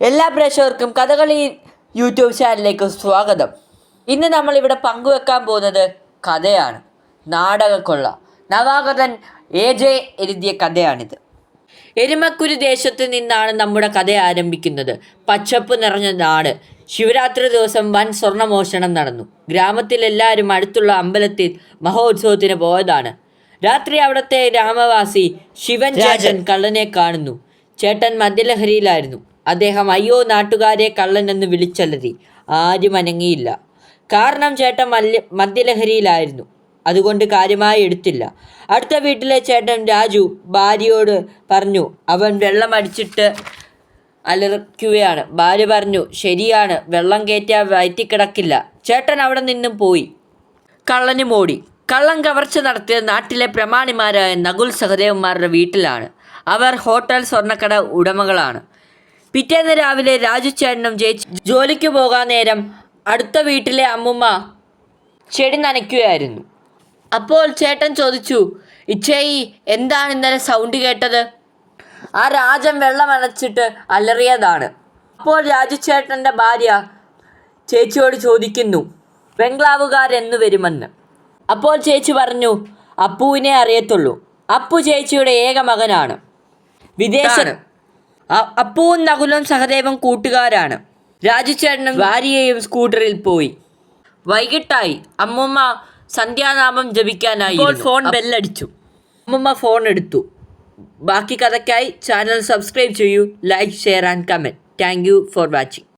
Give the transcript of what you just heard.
എല്ലാ പ്രേക്ഷകർക്കും കഥകളി യൂട്യൂബ് ചാനലിലേക്ക് സ്വാഗതം. ഇന്ന് നമ്മൾ ഇവിടെ പങ്കുവെക്കാൻ പോകുന്നത് കഥയാണ്. നാടകക്കൊള്ള. നവാഗതൻ എ ജെ എഴുതിയ കഥയാണിത്. എരുമക്കുരു ദേശത്ത് നിന്നാണ് നമ്മുടെ കഥ ആരംഭിക്കുന്നത്. പച്ചപ്പ് നിറഞ്ഞ നാട്. ശിവരാത്രി ദിവസം വൻ സ്വർണമോഷണം നടന്നു. ഗ്രാമത്തിലെല്ലാവരും അടുത്തുള്ള അമ്പലത്തിൽ മഹോത്സവത്തിന് പോയതാണ്. രാത്രി അവിടുത്തെ ഗ്രാമവാസി ശിവൻ ചേട്ടൻ കള്ളനെ കാണുന്നു. ചേട്ടൻ മദ്യലഹരിയിലായിരുന്നു. അദ്ദേഹം അയ്യോ നാട്ടുകാരെ കള്ളൻ എന്ന് വിളിച്ചലറി ആരും അനങ്ങിയില്ല. കാരണം ചേട്ടൻ മല്യ മദ്യലഹരിയിലായിരുന്നു. അതുകൊണ്ട് കാര്യമായി എടുത്തില്ല. അടുത്ത വീട്ടിലെ ചേട്ടൻ രാജു ഭാര്യയോട് പറഞ്ഞു അവൻ വെള്ളം അടിച്ചിട്ട് അലർക്കുകയാണ്. ഭാര്യ പറഞ്ഞു ശരിയാണ് വെള്ളം കയറ്റിയാൽ വയറ്റിക്കിടക്കില്ല. ചേട്ടൻ അവിടെ നിന്നും പോയി. കള്ളന് മോടി. കള്ളൻ കവർച്ച നടത്തിയ നാട്ടിലെ പ്രമാണിമാരായ നകുൽ സഹദേവന്മാരുടെ വീട്ടിലാണ്. അവർ ഹോട്ടൽ സ്വർണക്കട ഉടമകളാണ്. പിറ്റേന്ന് രാവിലെ രാജു ചേട്ടനും ജയിച്ച് ജോലിക്ക് പോകാൻ നേരം അടുത്ത വീട്ടിലെ അമ്മുമ്മ ചെടി നനയ്ക്കുകയായിരുന്നു. അപ്പോൾ ചേട്ടൻ ചോദിച്ചു ഇച്ചേയി എന്താണ് ഇന്നലെ സൗണ്ട് കേട്ടത്? ആ രാജൻ വെള്ളം അണച്ചിട്ട് അലറിയതാണ്. അപ്പോൾ രാജുചേട്ടന്റെ ഭാര്യ ചേച്ചിയോട് ചോദിക്കുന്നു ബംഗ്ലാവുകാരെന്നു വരുമെന്ന്. അപ്പോൾ ചേച്ചി പറഞ്ഞു അപ്പുവിനെ അറിയത്തുള്ളൂ. അപ്പു ചേച്ചിയുടെ ഏക മകനാണ്. വിദേശ അപ്പുവും നകുലും സഹദേവും കൂട്ടുകാരാണ്. രാജുചേട്ടനും ഭാര്യയെയും സ്കൂട്ടറിൽ പോയി. വൈകിട്ടായി അമ്മമ്മ സന്ധ്യാനാമം ജപിക്കാനായി ഫോൺ ബെല്ലടിച്ചു. അമ്മമ്മ ഫോൺ എടുത്തു. ബാക്കി കഥയ്ക്കായി ചാനൽ സബ്സ്ക്രൈബ് ചെയ്യൂ like share and comment. Thank you for watching.